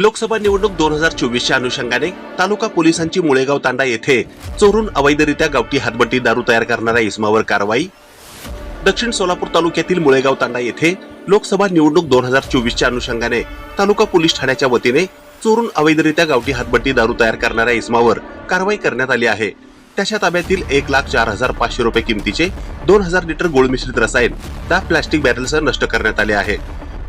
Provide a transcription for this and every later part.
लोकसभा निवडणूक दोन हजार चोवीसच्या अनुषंगाने तालुका पोलिसांची मुळेगाव तांडा येथे चोरून अवैधरित्या गावठी हातबट्टी दारू तयार करणाऱ्या इसमावर कारवाई. दक्षिण सोलापूर तालुक्यातील मुळेगाव तांडा येथे लोकसभा निवडणूक दोन हजार चोवीसच्या अनुषंगाने तालुका पोलीस ठाण्याच्या वतीने चोरून अवैधरित्या गावठी हातबट्टी दारू तयार करणाऱ्या इसमावर कारवाई करण्यात आली आहे. त्याच्या ताब्यातील एक लाख चार हजार पाचशे रुपये किमतीचे दोन हजार लिटर गोळमिश्रित रसायन दहा प्लॅस्टिक बॅरलसह नष्ट करण्यात आले आहे.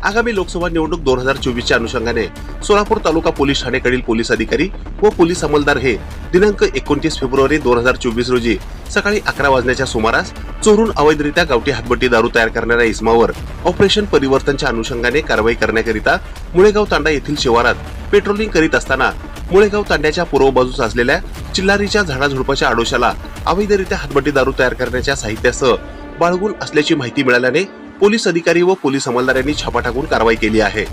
आगामी लोकसभा निवडणूक दोन हजार चोवीसच्या अनुषंगाने सोलापूर तालुका पोलीस ठाणेकडील पोलीस अधिकारी व पोलीस अंमलदार हे दिनांक एकोणतीस फेब्रुवारी दोन हजार चोवीस रोजी सकाळी अकरा वाजण्याच्या सुमारास चोरून अवैधरित्या गावठी हातबट्टी दारू तयार करणाऱ्या इस्मावर ऑपरेशन परिवर्तनच्या अनुषंगाने कारवाई करण्याकरिता मुळेगाव तांडा येथील शिवारात पेट्रोलिंग करीत असताना मुळेगाव तांड्याच्या पूर्व बाजूस असलेल्या चिल्लारीच्या झाडाझुडपाच्या आडोशाला अवैधरित्या हातबट्टी दारू तयार करण्याच्या साहित्यासह बाळगून असल्याची माहिती मिळाल्याने पोलीस अधिकारी व पोलीस अंमलदारांनी छापा टाकून कारवाई केली आहे.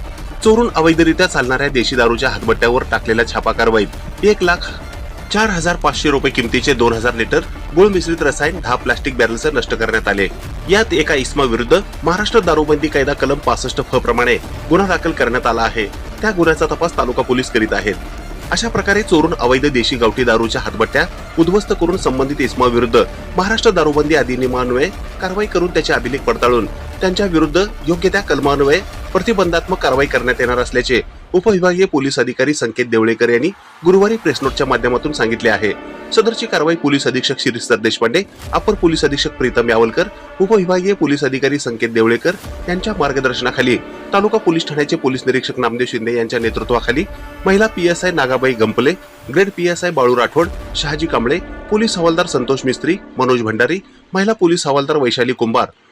चोरून अवैधरित्या चालणाऱ्या देशी दारूच्या हातबट्ट्यावर टाकलेल्या छापा कारवाईत एक लाख चार हजार पाचशे रुपये किमतीचे दोन हजार लिटर गुळ मिश्रित रसायन दहा प्लास्टिक बॅरल्स नष्ट करण्यात आले. यात एका इस्मा विरुद्ध महाराष्ट्र दारूबंदी कायदा कलम पासष्ट फ प्रमाणे गुन्हा दाखल करण्यात आला आहे. त्या गुन्ह्याचा तपास तालुका पोलीस करीत आहेत. अशा प्रकारे चोरून अवैध देशी गावठी दारूच्या हातबट्ट्या उद्ध्वस्त करून संबंधित इस्मा विरुद्ध महाराष्ट्र दारूबंदी अधिनियमान्वये कारवाई करून त्याचे अभिलेख पडताळून त्यांच्या विरुद्ध योग्य त्या कलमान्वये प्रतिबंधात्मक कारवाई करण्यात येणार असल्याचे उपविभागीय पोलीस अधिकारी संकेत देवळेकर यांनी गुरुवारी प्रेस नोटच्या माध्यमातून सांगितले आहे. सदरची कारवाई पोलीस अधीक्षक शिरीष देशपांडे अपर पोलीस अधीक्षक प्रीतम यावलकर उपविभागीय पोलीस अधिकारी संकेत देवळेकर यांच्या मार्गदर्शनाखाली तालुका पोलीस ठाण्याचे पोलीस निरीक्षक नामदेव शिंदे यांच्या नेतृत्वाखाली महिला PSI Nagabai Gampale grade PSI Balu Rathod Shahaji Kamble police हवालदार संतोष मिस्त्री मनोज भंडारी महिला पोलीस हवालदार वैशाली कुंभार